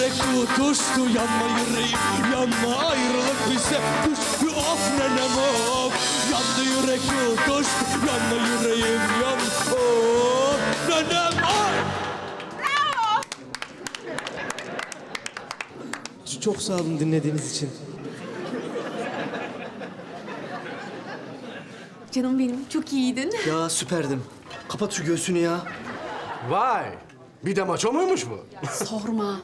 yürek tutuştu yanma yüreğim yanma ayrılık bize düştü of nenem of yandı yürek tutuştu yanma yüreğim yan of nenem of Çok sağ olun dinlediğiniz için. Canım benim çok iyiydin. Ya süperdim. Kapat şu göğsünü ya. Vay! Bir de maço muymuş bu? Sorma.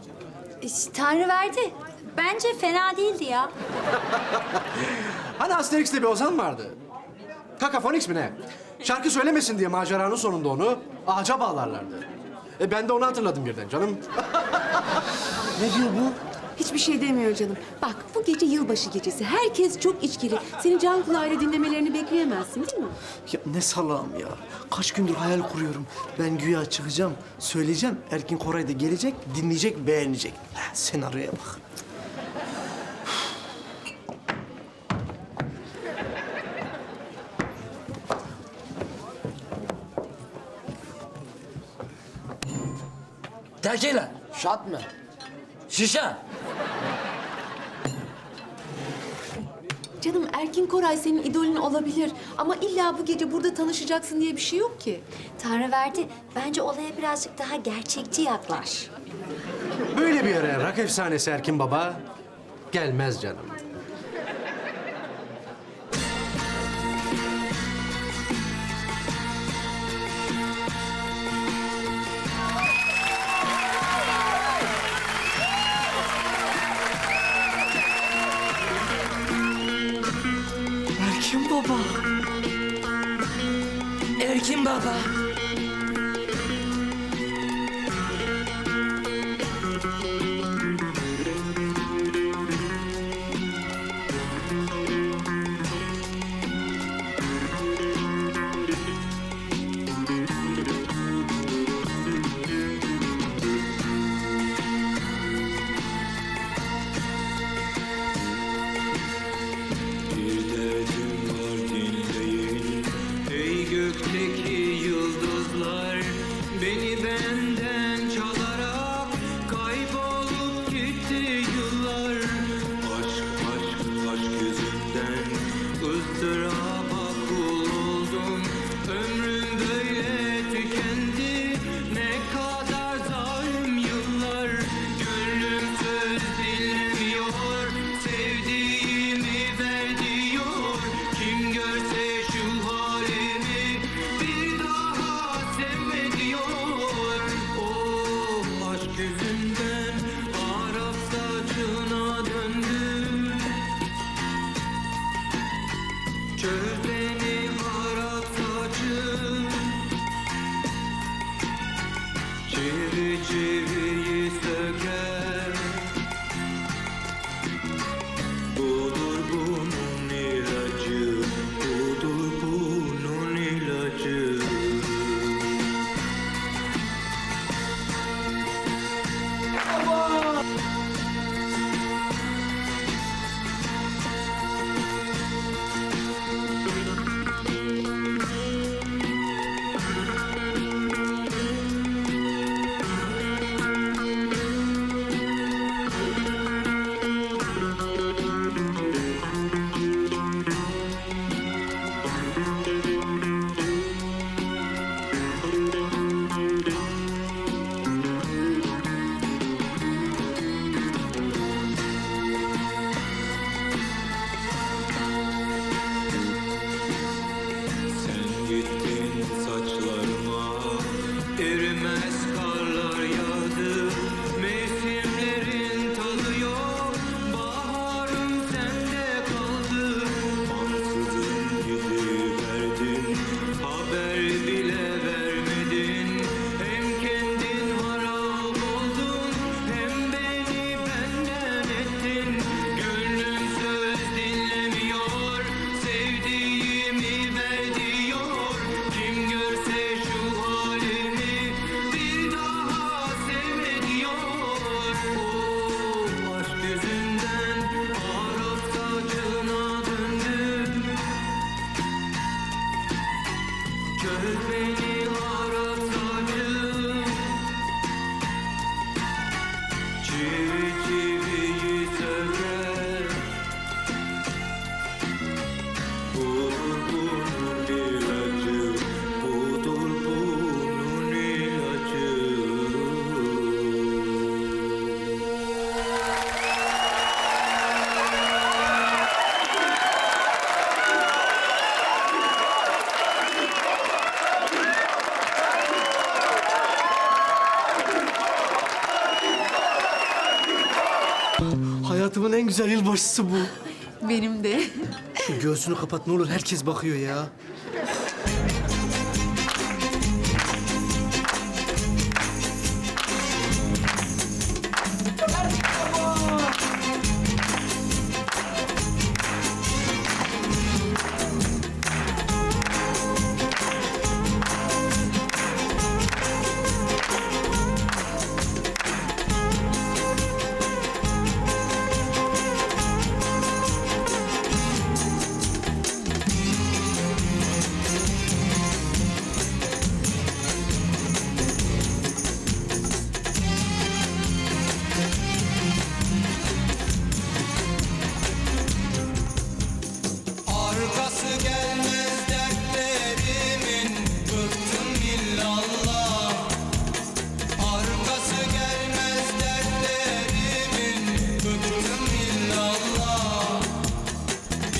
İşte Tanrı verdi. Bence fena değildi ya. Hani Asterix'te bir ozan vardı. Kakafonix mi ne? Şarkı söylemesin diye maceranın sonunda onu ağaca bağlarlardı. E ben de onu hatırladım birden canım. Ne diyor bu? Hiçbir şey demiyor canım. Bak bu gece yılbaşı gecesi. Herkes çok içkili. Senin can kulağıyla dinlemelerini bekleyemezsin değil mi? Ya ne salağım ya. Kaç gündür hayal kuruyorum. Ben güya çıkacağım, söyleyeceğim. Erkin Koray da gelecek, dinleyecek, beğenecek. Heh, senaryoya bak. Tequila. Şat mı? Şişe. Canım Erkin Koray senin idolün olabilir. Ama illa bu gece burada tanışacaksın diye bir şey yok ki. Tanrı verdi. Bence olaya birazcık daha gerçekçi yaklaş. Böyle bir yere rak efsanesi Erkin Baba gelmez canım. Erkin baba. en güzel yılbaşısı bu. Benim de. Şu göğsünü kapat ne olur herkes bakıyor ya.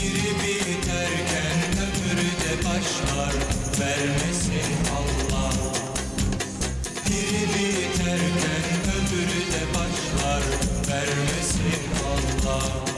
Biri biterken öbürü de başlar Vermesin Allah. Biri biterken öbürü de başlar Vermesin Allah.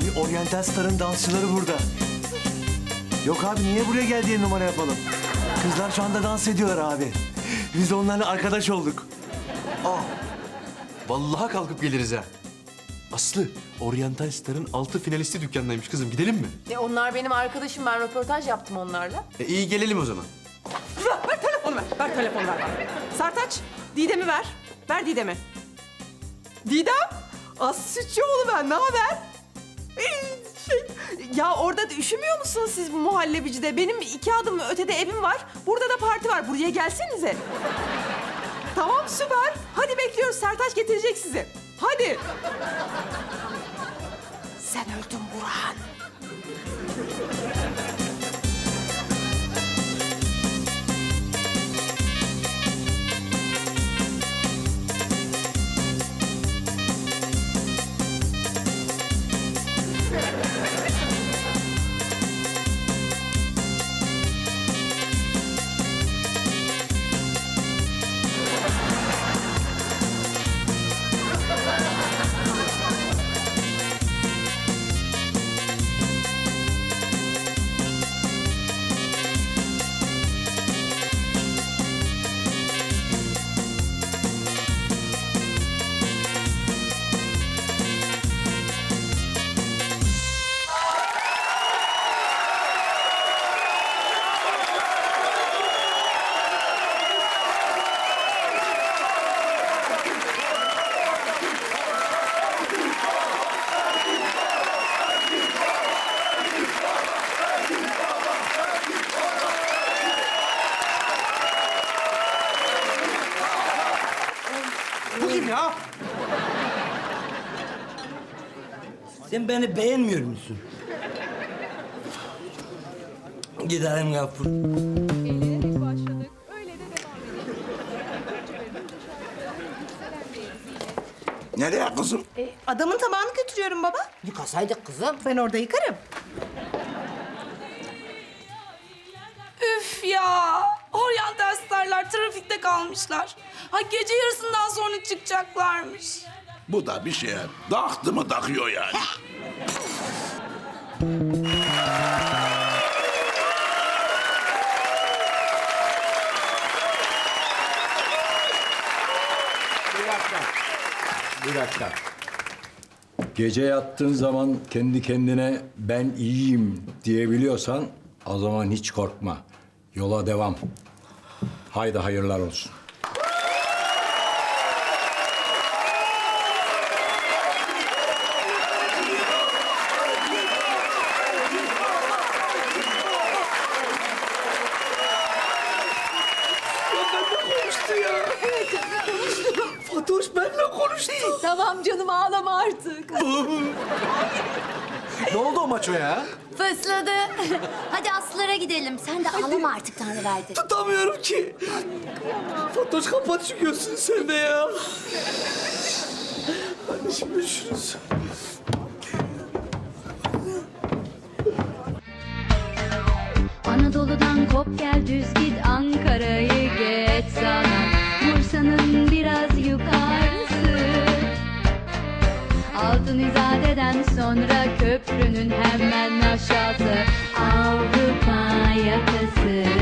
Abi Oriental Star'ın dansçıları burada. Yok abi niye buraya gel diye numara yapalım. Kızlar şu anda dans ediyorlar abi. Biz de onlarla arkadaş olduk. Vallahi kalkıp geliriz ha. Aslı, Oriental Star'ın altı finalisti dükkandaymış kızım. Gidelim mi? E, onlar benim arkadaşım. Ben röportaj yaptım onlarla. E, iyi gelelim o zaman. Ver telefonu ver. Ver telefonu ver. Sertaç, Didem'i ver. Ver Didem'i. Didem? Aslı Sütçüoğlu ben. Ne haber? Ee, ya orada üşümüyor musunuz siz bu muhallebicide? Benim iki adım ötede evim var. Burada da parti var. Buraya gelsenize. Tamam süper. Hadi bekliyoruz. Sertaç getirecek sizi. Hadi. Sen öldün Burhan. Sen beni beğenmiyor musun? Gidelim Gafur. Eğlenerek başladık. Öyle de devam edelim. Nereye kızım? Adamın tabağını götürüyorum baba. Yıkasaydık kızım. Ben orada yıkarım. Üf ya! Oriental Star'lar trafikte kalmışlar. Ha gece yarısından sonra çıkacaklarmış. Bu da bir şeye taktı mı takıyor yani. Bir dakika. Gece yattığın zaman kendi kendine ben iyiyim diyebiliyorsan o zaman hiç korkma. Yola devam. Haydi hayırlar olsun. Fatoş benimle konuştu. Tamam canım ağlama artık. O maço ya? Fısladı. Hadi Aslılara gidelim. Sen de ağlama artık Tanrı verdi. Tutamıyorum ki. Fatoş kapat şu gözünü sen de ya. Kardeşim görüşürüz. Anadolu'dan kop gel düz git Ankara'yı geç sana Bursa'nın biraz yukarısı Altın İzade'den sonra köprünün hemen aşağısı. Avrupa yakasına